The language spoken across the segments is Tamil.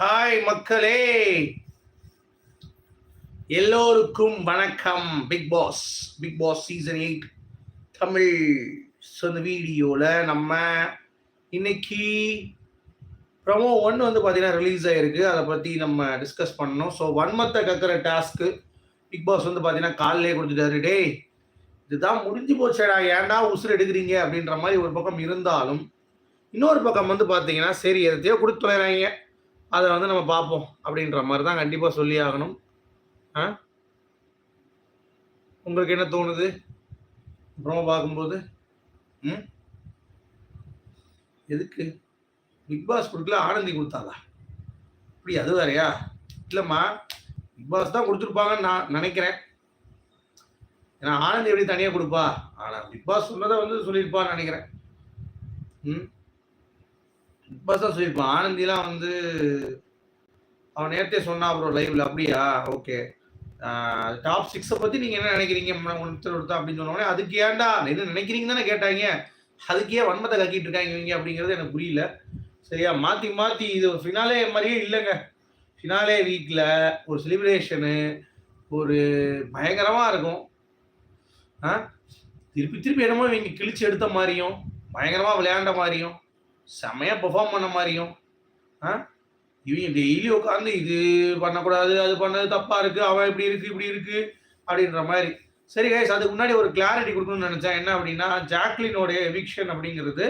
ஹாய் மக்களே. எல்லோருக்கும் வணக்கம். Bigg Boss Bigg Boss season eight Tamil so இந்த வீடியோவில் நம்ம இன்னைக்கு ப்ரமோ ஒன் வந்து பார்த்தீங்கன்னா ரிலீஸ் ஆயிருக்கு. அதை பற்றி நம்ம டிஸ்கஸ் பண்ணோம் ஸோ வன்மத்தை கக்கிற டாஸ்க்கு பிக் பாஸ் வந்து பார்த்தீங்கன்னா காலிலே கொடுத்துட்டாரு. டேய் இதுதான் முடிஞ்சு போச்சேடா. ஏன்டா உசுறு எடுக்கிறீங்க? அப்படின்ற மாதிரி ஒரு பக்கம் இருந்தாலும் இன்னொரு பக்கம் வந்து பார்த்தீங்கன்னா சரி எதையோ கொடுத்து தொலைறாங்க அதை வந்து நம்ம பார்ப்போம் அப்படின்ற மாதிரி தான் கண்டிப்பாக சொல்லி ஆகணும். ஆ? உங்களுக்கு என்ன தோணுது? அப்புறமா பார்க்கும்போது ம்? எதுக்கு? பிக் பாஸ் கொடுக்கல ஆனந்தி கொடுத்தாதா இப்படி அது வேறையா? இல்லைம்மா பிக் பாஸ் தான் கொடுத்துருப்பாங்கன்னு நான் நினைக்கிறேன். ஏன்னா ஆனந்தி எப்படி தனியாக கொடுப்பா? ஆனால் பிக் பாஸ் சொன்னதை வந்து சொல்லியிருப்பான்னு நினைக்கிறேன். ம்? பாஸ் தான் சொல்லியிருப்பான் ஆனந்திலாம் வந்து அவன் நேரத்தே சொன்னா அப்புறம் லைவ்ல அப்படியா? ஓகே. டாப் சிக்ஸை பத்தி நீங்க என்ன நினைக்கிறீங்க? ஒருத்தர் ஒருத்தர் அப்படின்னு சொன்னோடனே அதுக்கு ஏன்டா? என்ன நினைக்கிறீங்க தானே கேட்டாங்க. அதுக்கே வன்மத்தை கக்கிட்டு இருக்காங்க இவங்க அப்படிங்கிறது எனக்கு புரியல. சரியா? மாத்தி மாத்தி இது ஃபினாலே மாதிரியே இல்லைங்க. ஃபினாலே வீக்ல ஒரு செலிப்ரேஷனு ஒரு பயங்கரமா இருக்கும். ஆ? திருப்பி திருப்பி என்னமோ இவங்க கிழிச்சு எடுத்த மாதிரியும் பயங்கரமா விளையாண்ட மாதிரியும். செமையாக பெர்ஃபார்ம் பண்ண மாதிரியும். ஆ? இவங்க டெய்லி உட்காந்து இது பண்ணக்கூடாது அது பண்ணது தப்பாக இருக்குது அவன் இப்படி இருக்குது இப்படி இருக்கு அப்படின்ற மாதிரி. சரி கைஸ் அதுக்கு முன்னாடி ஒரு கிளாரிட்டி கொடுக்கணும்னு நினச்சேன். என்ன அப்படின்னா ஜாக்லினோடைய எவிக்ஷன் அப்படிங்கிறது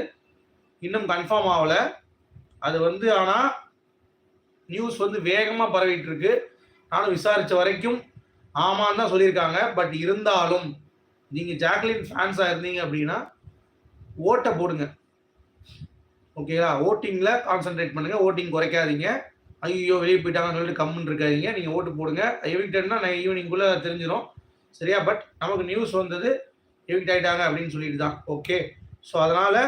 இன்னும் கன்ஃபார்ம் ஆகலை. அது வந்து ஆனால் நியூஸ் வந்து வேகமாக பரவிட்டு இருக்கு. நானும் விசாரித்த வரைக்கும் ஆமான்னு தான் சொல்லியிருக்காங்க. பட் இருந்தாலும் நீங்கள் ஜாக்லின் ஃபேன்ஸாக இருந்தீங்க அப்படின்னா ஓட்டை போடுங்க. ஓகேங்களா ஓட்டிங்கில் கான்சென்ட்ரேட் பண்ணுங்க. ஓட்டிங் குறைக்காதீங்க. ஐயோ வெளியே போயிட்டாங்கன்னு சொல்லிட்டு கம்முன்னு இருக்காதீங்க. நீங்கள் ஓட்டு போடுங்க. எவிக்டட்னா நான் ஈவினிங்குள்ளே தெரிஞ்சிடும் சரியா? பட் நமக்கு நியூஸ் வந்தது எவிக்ட் ஆகிட்டாங்க அப்படின்னு சொல்லிட்டு தான். ஓகே ஸோ அதனால்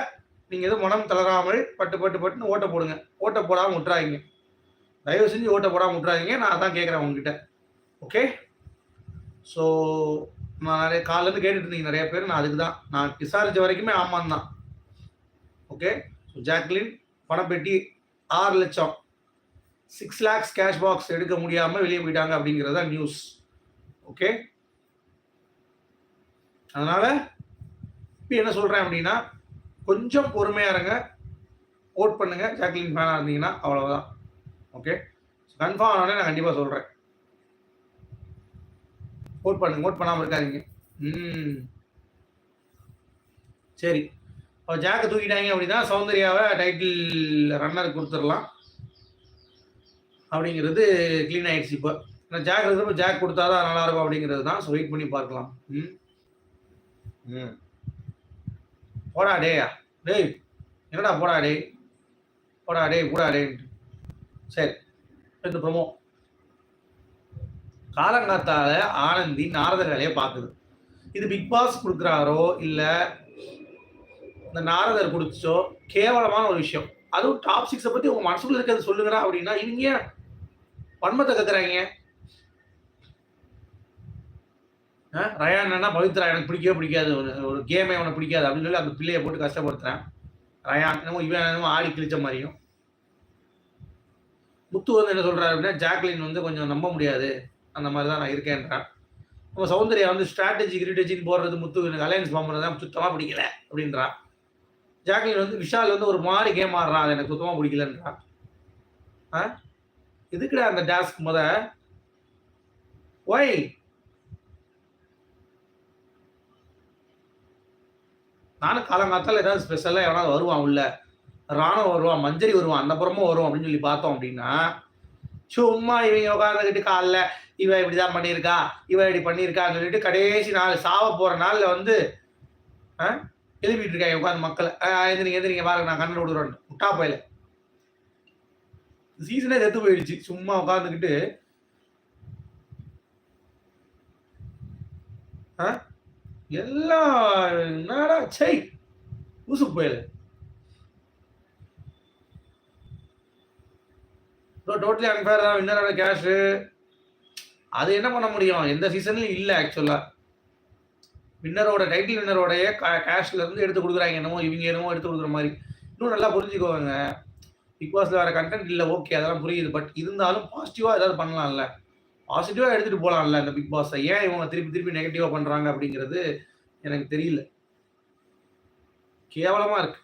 நீங்கள் எதுவும் மனம் தளராமல் பட்டு பட்டு பட்டுன்னு ஓட்ட போடுங்க. ஓட்ட போடாமல் விட்றாதீங்க தயவு செஞ்சு ஓட்ட போடாமல் விட்றாதீங்க நான் அதான் கேட்குறேன் உங்ககிட்ட. ஓகே ஸோ நான் நிறைய காலேருந்து கேட்டுட்டு இருந்தீங்க. நிறைய பேர். நான் அதுக்கு தான். நான் விசாரித்த வரைக்குமே ஆமான் தான். ஓகே ஜாக்லின் பணப்பெட்டி ஆறு லட்சம். சிக்ஸ் லேக்ஸ் கேஷ் பாக்ஸ் எடுக்க முடியாமல் வெளியே போயிட்டாங்க அப்படிங்கிறது தான் நியூஸ் ஓகே அதனால் இப்போ என்ன சொல்கிறேன் அப்படின்னா கொஞ்சம் பொறுமையாக இருங்க. ஓட் பண்ணுங்கள் ஜாக்லின் ஃபேனாக இருந்தீங்கன்னா அவ்வளோதான் ஓகே கன்ஃபார்ம் ஆனோடனே நான் கண்டிப்பாக சொல்கிறேன் ஓட் பண்ணுங்க. ஓட் பண்ணாமல் இருக்காதீங்க. ம். சரி. ஜாக்கை தூக்கிட்டாங்க அப்படின்னா சௌந்தர்யாவை டைட்டில் ரன்னர் கொடுத்துடலாம். அப்படிங்கிறது க்ளீன் ஆயிடுச்சு இப்போ. ஆனால் ஜாக் இருக்கிறப்ப ஜாக் கொடுத்தா தான் நல்லாயிருக்கும் அப்படிங்கிறது தான். ஸோ வெயிட் பண்ணி பார்க்கலாம். ம். ம். போடா டேயா. டேய் என்னடா போடா டே போடா டே போடா டேன்ட்டு. சரி இந்த ப்ரொமோ காலங்காத்தால ஆனந்தி நாரதர் வேலையை பார்க்குது. இது பிக் பாஸ் கொடுக்குறாரோ இல்லை இந்த நாரதர் குடிச்சோ கேவலமான ஒரு விஷயம். அதுவும் டாப் சிக்ஸை பற்றி உங்கள் மனசுக்குள்ள இருக்கிறது சொல்லுங்கடா அப்படின்னா இவங்க வன்மத்தை கத்துறாங்க? ரயான் பவித்ரா எனக்கு பிடிக்கவே பிடிக்காது. ஒரு ஒரு கேமே அவனை பிடிக்காது. அப்படின்னு சொல்லி அந்த பிள்ளையை போட்டு கஷ்டப்படுத்துறேன். ரயான் என்னமோ இவன் என்னமோ ஆடி கிழிச்ச மாதிரியும். முத்து வந்து என்ன சொல்கிறாரு அப்படின்னா ஜாக்லின் வந்து கொஞ்சம் நம்ப முடியாது. அந்த மாதிரி தான் நான் இருக்கேன்றான். நம்ம சௌந்தர்யா வந்து ஸ்ட்ராட்டஜி கிரிட்டஜின்னு போடுறது முத்து எனக்கு அலையன்ஸ் ஃபார்ம் தான் சுத்தமாக பிடிக்கல அப்படின்றான். ஜாக்லின் வந்து விஷால் வந்து ஒரு மாதிரி கேம் ஆடுறான். அது எனக்கு சுத்தமாக பிடிக்கலன்றான் ஆ? எதுக்குடா அந்த டாஸ்க் முத? ஒய் நானும் காலங்காத்தால ஏதாவது ஸ்பெஷலாக எவனாவது வருவான் உள்ள. ராணுவம் வருவான் மஞ்சரி வருவான் அந்த புறமும் வரும் அப்படின்னு சொல்லி பார்த்தோம் அப்படின்னா சும்மா இவங்க உட்காந்துக்கிட்டு காலில் இவன் இப்படிதான் பண்ணியிருக்கா இவன் இப்படி பண்ணியிருக்கான்னு சொல்லிட்டு கடைசி நாள் சாவ போற நாளில் வந்து எழுப்பிட்டு இருக்காங்க உட்காந்து மக்களை எதிரிங்க எதிரிங்க பாருங்க நான் கண்ணில் விடுறேன். முட்டா போயில. சீசனே செத்து போயிடுச்சு. சும்மா உட்காந்துக்கிட்டு எல்லாம் என்னடா சை ஊசு போயில. டோட்டலி அன்பேர் தான். வின்னரோட கேஷு அது என்ன பண்ண முடியும்? எந்த சீசன்லையும் இல்லை ஆக்சுவலாக வின்னரோட டைட்டில் வின்னரோடைய கேஷ்ல இருந்து எடுத்து கொடுக்குறாங்க என்னமோ இவங்க என்னமோ எடுத்து கொடுக்குற மாதிரி. இன்னும் நல்லா புரிஞ்சுக்கோங்க. பிக் பாஸ்ல வர கண்டென்ட் இல்லை ஓகே அதெல்லாம் புரியுது. பட் இருந்தாலும் பாசிட்டிவா ஏதாவது பண்ணலாம்ல. பாசிட்டிவா எடுத்துட்டு போலாம்ல இந்த பிக் பாஸை ஏன் இவங்க திருப்பி திருப்பி நெகட்டிவா பண்றாங்க அப்படிங்கிறது எனக்கு தெரியல. கேவலமா இருக்கு.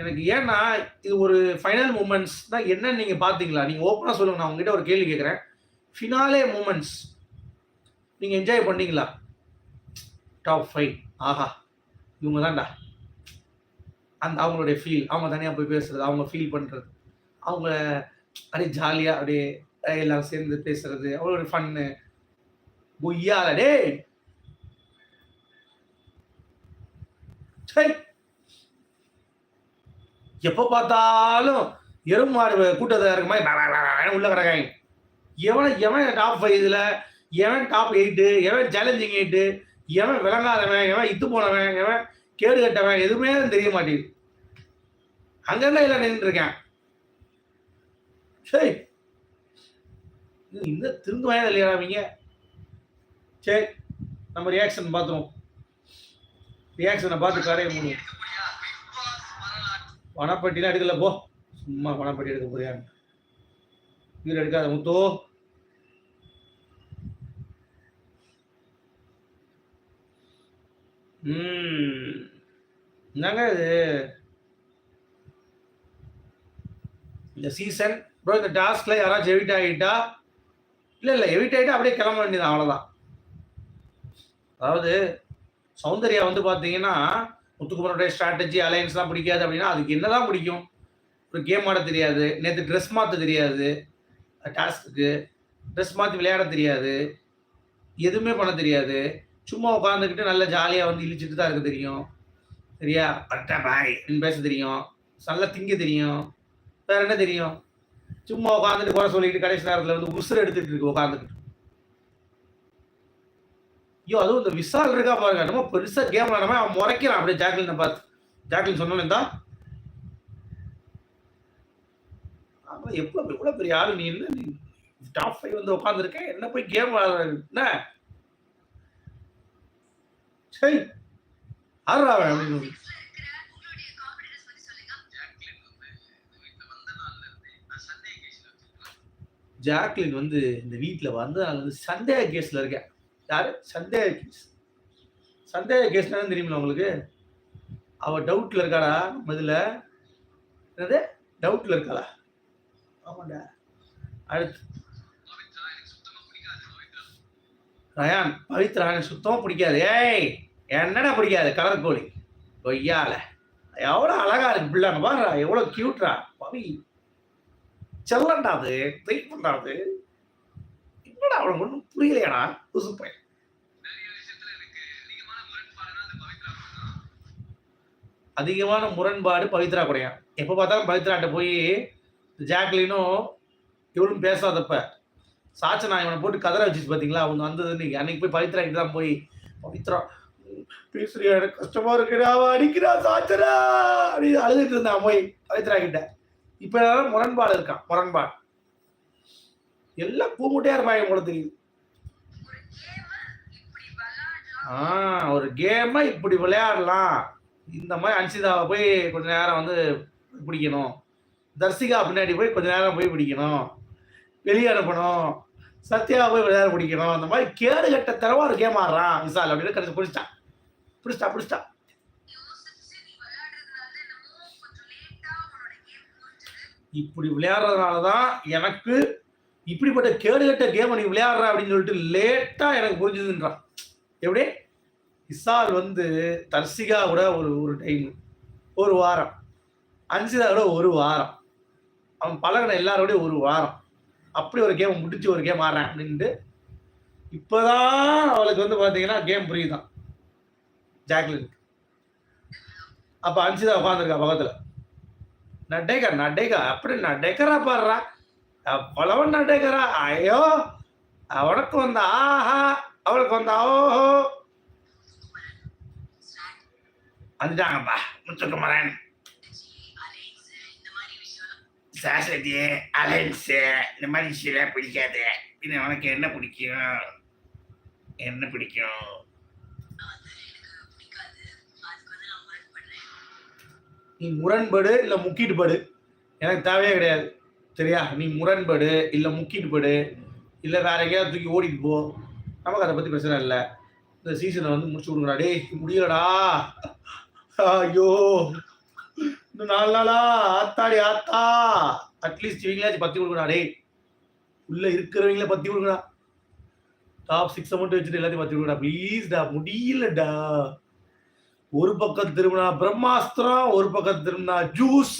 எனக்கு ஏன்னா இது ஒரு ஃபைனல் மூமெண்ட்ஸ் தான். என்னன்னு நீங்க பாத்தீங்களா? நீங்க ஓப்பனா சொல்லுங்க நான் உங்ககிட்ட ஒரு கேள்வி கேட்குறேன் ஃபினாலே மூமெண்ட்ஸ் நீங்க என்ஜாய் பண்ணீங்களா? டாப் ஃபைவ் ஆஹா இவங்க தான்டா அந்த அவங்களுடைய ஃபீல் அவங்க தனியாக போய் பேசுறது அவங்க ஃபீல் பண்ணுறது அவங்க அப்படியே ஜாலியாக அப்படியே எல்லாரும் சேர்ந்து பேசுறது. அவ்வளோ ஒரு ஃபன்னு பொய்யால டேய். சரி. எப்போ பார்த்தாலும் எருமாடு கூட்டத்தை இருக்க மாதிரி உள்ள கிடக்காங்க. எவன் எவன் டாப் ஃபைவ் இதில் எவன் டாப் எயிட்டு எவன் சேலஞ்சிங் எயிட்டு எவன் விளங்காதவன் எவன் இத்து போனவன் எவன் கேடு கட்டவன் எதுவுமே தெரிய மாட்டேங்குது. அங்கங்க இல்லை நின்றுருக்கேன் சரி. இன்னும் இந்த திருந்துவாயா இல்லையா அவங்க சரி நம்ம ரியாக்ஷன் பார்த்துருவோம். ரியாக்ஷனை பார்த்து கடைய முடியும் பணப்பட்டிலாம் எடுக்கல போ. சும்மா பணப்பட்டி எடுக்க போறியா வீடு எடுக்காத முத்தோ. ம். என்னங்க இது. இந்த சீசன் ப்ரோ இந்த டாஸ்க்ல யாராச்சும் எவிட் ஆகிட்டா? இல்லை இல்லை எவிட் ஆகிட்டா அப்படியே கிளம்ப வேண்டியது அவ்வளோதான் அதாவது சௌந்தர்யா வந்து பார்த்தீங்கன்னா முத்துக்குமரனுடைய ஸ்ட்ராட்டஜி அலையன்ஸ்லாம் பிடிக்காது அப்படின்னா அதுக்கு என்னதான் பிடிக்கும்? ஒரு கேம் ஆட தெரியாது. நேற்று ட்ரெஸ் மாற்ற தெரியாது. டாஸ்க்கு ட்ரெஸ் மாற்றி விளையாட தெரியாது. எதுவுமே பண்ண தெரியாது. சும்மா உட்காந்துக்கிட்டு நல்ல ஜாலியாக வந்து இழிச்சிட்டு தான் இருக்க தெரியும். சரியா? பட்டா பாய் பேச தெரியும். நல்லா திங்க தெரியும். வேற என்ன தெரியும்? சும்மா உட்காந்துட்டு குறை சொல்லிட்டு கடைசி நேரத்தில் வந்து உசுறு எடுத்துட்டு இருக்கு உட்காந்துக்கிட்டு ஐயோ அதுவும் இந்த விசால் இருக்கா பாருங்க. நம்ம பெருசா கேம் விளாடாம அவன் முறைக்கிறான். அப்படியே ஜாக்லின் பார்த்து ஜாக்லின் சொன்னோன்னு தான் எப்போ அப்படி கூட பெரிய ஆளு நீ? என்ன நீ? டாப் ஃபைவ் வந்து உட்காந்துருக்க என்ன போய் கேம் விளாடுற என்ன சரி ஆடுறா அவன் அப்படின்னு ஜாக்லின் வந்து இந்த வீட்டில் வந்து நான் வந்து சந்தேக கேஸில் இருக்கேன். யாரு? சந்தேக கேஸ். சந்தேக கேஸ்னா தெரியுமில உங்களுக்கு? அவ டவுட்ல இருக்காடா? நம்ம இதுல. என்னது? டவுட்ல இருக்காளா? ஆமாண்டா. அடுத்து. ரயான் பவித்ரா எனக்கு சுத்தமா பிடிக்காது. ஏய்! என்னடா பிடிக்காது கலர் கோழி கொய்யால எவ்வளோ அழகா இருக்கு பிள்ளைங்க பாரு எவ்வளோ கியூட்ரா பவி. செல்லண்டா அது ட்ரீட் பண்ணாது என்னடா அவனுக்கு ஒன்றும் புரியலையாடா புதுப்பை அதிகமான முரண்பாடு பவித்ரா கூடயா. எப்போ பார்த்தாலும் பவித்ராட்ட போய் ஜாக்லினும் இவளும் பேசாதப்ப சாச்சனா இவனை போட்டு கதற வச்சுச்சு பார்த்தீங்களா அவங்க வந்தது இன்னைக்கு. அன்னைக்கு போய் பவித்ரா கிட்ட தான் போய் பவித்ரா பேசுறியா? எனக்கு கஷ்டமா இருக்குடா அவன் அடிக்கிறா சாச்சரா அப்படின்னு அழுதுட்டு இருந்தான் போய் பவித்ரா கிட்ட. இப்ப எல்லாரும் முரண்பாடு இருக்கான் முரண்பாடு. எல்லாம் பூமுட்டையா இருப்பாங்க போல தெரியுது. ஆஹ் ஒரு கேமை இப்படி விளையாடலாம். இந்த மாதிரி அன்சிதாவை போய் கொஞ்ச நேரம் வந்து பிடிக்கணும். தர்சிகா பின்னாடி போய் கொஞ்ச நேரம் போய் பிடிக்கணும். வெளியே அனுப்பணும். சத்யா போய் விளையாட பிடிக்கணும். அந்த மாதிரி கேடு கட்ட தரவா ஒரு கேம் ஆடுறான் விசால் அப்படின்னு கடைசி பிடிச்சிட்டான் பிடிச்சிட்டா பிடிச்சிட்டா. இப்படி விளையாடுறதுனால தான் எனக்கு இப்படிப்பட்ட கேடுகட்ட கேமை நீ விளையாடுற அப்படின்னு சொல்லிட்டு லேட்டாக எனக்கு புரிஞ்சுதுன்றான். எப்படி? இசால் வந்து தர்சிகா கூட ஒரு ஒரு டைம் ஒரு வாரம். அன்சிதா கூட ஒரு வாரம். அவன் பழகின எல்லாரோடய ஒரு வாரம். அப்படி ஒரு கேம் முடிச்சு ஒரு கேம் ஆடுறேன் அப்படின்ட்டு இப்போதான் அவளுக்கு வந்து பார்த்தீங்கன்னா கேம் புரியுதான். ஜாக்லின். அப்போ அன்சிதா உட்காந்துருக்கா பக்கத்தில். நடேகா நடேகா அப்படி நட்டேக்கரா பாடுறா. அவ்வளவன் நட்டேக்கரா ஐயோ அவனுக்கு வந்த ஆஹா அவளுக்கு வந்த ஓஹோ. வந்துட்டாங்கப்பா முத்துக்குமரன் சாசதி அலைன்ஸு இந்த மாதிரி விஷயம் பிடிக்காது. இன்னும் உனக்கு என்ன பிடிக்கும்? என்ன பிடிக்கும்? நீ முரண்படு இல்லை முக்கிட்டு படு எனக்கு தேவையே கிடையாது. சரியா? நீ முரண்படு இல்லை முக்கிட்டு படு இல்லை வேற எங்கேயாவது தூக்கி ஓடிட்டு போ. நமக்கு அதை பற்றி பிரச்சனை இல்லை. இந்த சீசனை வந்து முடிச்சு விடுங்கடா டேய் முடியலடா. ஐயோ. இன்னும் நாலு நாளா ஆத்தாடி ஆத்தா. அட்லீஸ்ட் இவங்களாச்சும் பத்தி கொடுக்கடா டே உள்ள இருக்கிறவங்கள பத்தி கொடுக்கடா டாப் சிக்ஸ் மட்டும் வச்சுட்டு எல்லாத்தையும் பத்தி கொடுக்கடா ப்ளீஸ்டா முடியலடா. ஒரு பக்கம் திரும்பினா பிரம்மாஸ்திரம் ஒரு பக்கம் திரும்பினா ஜூஸ்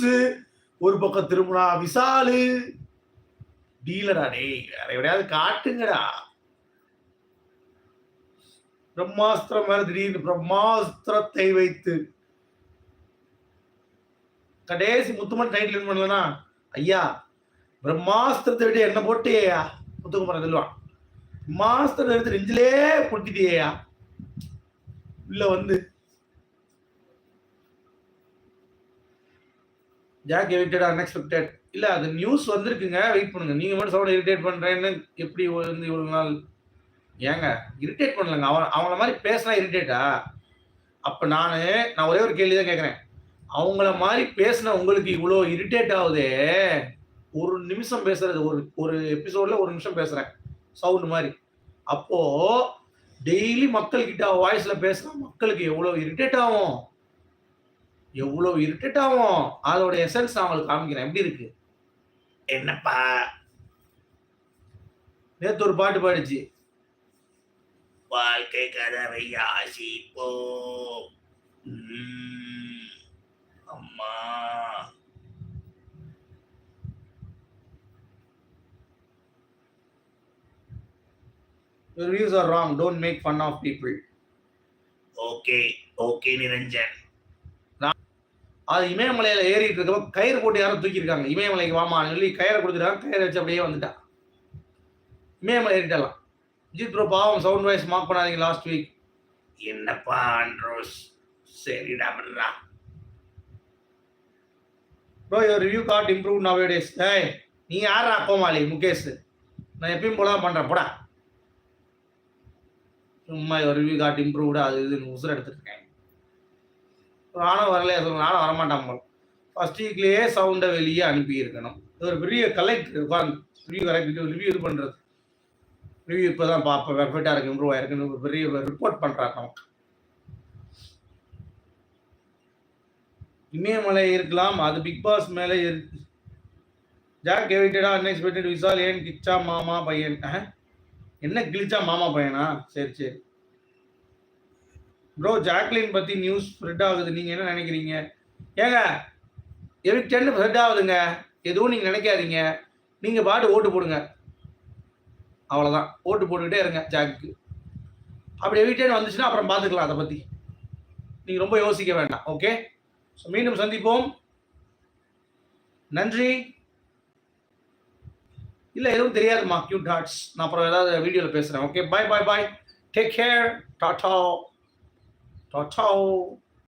ஒரு பக்கம் திரும்பினா விசாலு. டீலரா டேய் வேற எப்படியாவது காட்டுங்கடா. பிரம்மாஸ்திரம் வேற திடீர்னு பிரம்மாஸ்திரத்தை வைத்து. கடைசி முத்துமன் டைட்டில் பண்ணலனா ஐயா பிரம்மாஸ்திரத்தை விட்டு என்ன போட்டியா முத்துக்குமாரன் சொல்லுவான். பிரம்மாஸ்திரத்தை எடுத்து நெஞ்சிலே பொட்டிட்டியா உள்ள வந்து ஜாக் எவிட்டட் அன்எக்ஸ்பெக்டட் இல்ல அது நியூஸ் வந்திருக்குங்க. வெயிட் பண்ணுங்க. நீங்க மட்டும் சவுண்ட் இரிட்டேட் பண்றேன்னு எப்படி வந்து இவ்வளவு நாள்? ஏங்க இரிட்டேட் பண்ணலங்க. அவன் அவங்கள மாதிரி பேசினா இரிட்டேட்டா அப்ப நானு நான் ஒரே ஒரு கேள்வி தான் கேட்கறேன் அவங்கள மாதிரி பேசின உங்களுக்கு இவ்வளோ இரிட்டேட் ஆகுதே? ஒரு நிமிஷம் பேசுறது ஒரு ஒரு எபிசோட்ல ஒரு நிமிஷம் பேசுறேன். சவுண்ட் மாதிரி. அப்போ டெய்லி மக்கள்கிட்ட வாய்ஸ்ல பேசினா மக்களுக்கு எவ்வளவு இரிட்டேட் ஆகும்? எவ்வளவு இருட்டுட்டாவும் அதோட எசன்ஸ் நான் அவங்களுக்கு காமிக்கிறேன். எப்படி இருக்கு? என்னப்பா? நேத்து ஒரு பாட்டு பாடிச்சு. வாழ்க்கை கதவை யாசிப்போ உம், அம்மா. Your views are wrong. Don't make fun of people. Okay okay Niranjan. அது இமயமலையில ஏறிட்டு இருக்கப்ப கயிறு போட்டு யாரும் தூக்கியிருக்காங்க. இமயமலைக்கு வாமான்னு சொல்லி கயிறை கொடுத்துட்டாங்க கயிறை வச்சு அப்படியே வந்துட்டான். இமயமலை ஏறிட்டலாம். ஜித் ப்ரோ பாவம் சவுண்ட் வாய்ஸ் மார்க் பண்ணாதீங்க லாஸ்ட் வீக் என்னப்பா ஆண்ட்ரோஸ் சரிடா அப்படிடா bro your review card improve nowadays ஏய் நீ யாரா கோமாளி முகேஷ்? நான் எப்பயும் போல தான் பண்ணுறேன் போடா. சும்மா ரிவ்யூ கார்ட் இம்ப்ரூவ்டா அது இதுன்னு உசுர எடுத்துருக்கேன் நானும் வரலையா சொல்லுங்க. நானும் வரமாட்டான் போல. ஃபர்ஸ்ட் வீக்லேயே சவுண்டை வெளியே அனுப்பி இருக்கணும் இது ஒரு பெரிய கலெக்ட் உட்காந்து ரிவ்யூ வரைக்கும் ரிவ்யூ இது பண்ணுறது ரிவ்யூ இப்போ தான் பார்ப்பேன் பெர்ஃபெக்டாக இருக்கு இம்ப்ரூவ் ஆயிருக்குன்னு ஒரு பெரிய ரிப்போர்ட் பண்ணுறாங்க நமக்கு. இமயமலை இருக்கலாம் அது பிக் பாஸ் மேலே இருக்கு ஜாக் எவிட்டடா அன்எக்ஸ்பெக்டட் விசால் ஏன் கிச்சா மாமா பையன்? என்ன கிழிச்சா மாமா பையனா? சரி சரி. ப்ரோ ஜாக்லின் பத்தி நியூஸ் ஸ்ப்ரெட் ஆகுது. நீங்க என்ன நினைக்கிறீங்க? ஏங்க எவிக்டன்னு ஸ்ப்ரெட் ஆகுதுங்க? எதுவும் நீங்க நினைக்காதீங்க. நீங்க பாட்டு ஓட்டு போடுங்க. அவ்வளவுதான். ஓட்டு போட்டுக்கிட்டே இருங்க ஜாக்கு அப்படி எவிக்டன் வந்துச்சுன்னா அப்புறம் பார்த்துக்கலாம் அதை பத்தி. நீங்க ரொம்ப யோசிக்க வேண்டாம் ஓகே ஸோ மீண்டும் சந்திப்போம். நன்றி. இல்லை எதுவும் தெரியாதுமா கியூ டாட்ஸ் நான் அப்புறம் ஏதாவது வீடியோவில் பேசுகிறேன் okay bye bye bye take care tata tata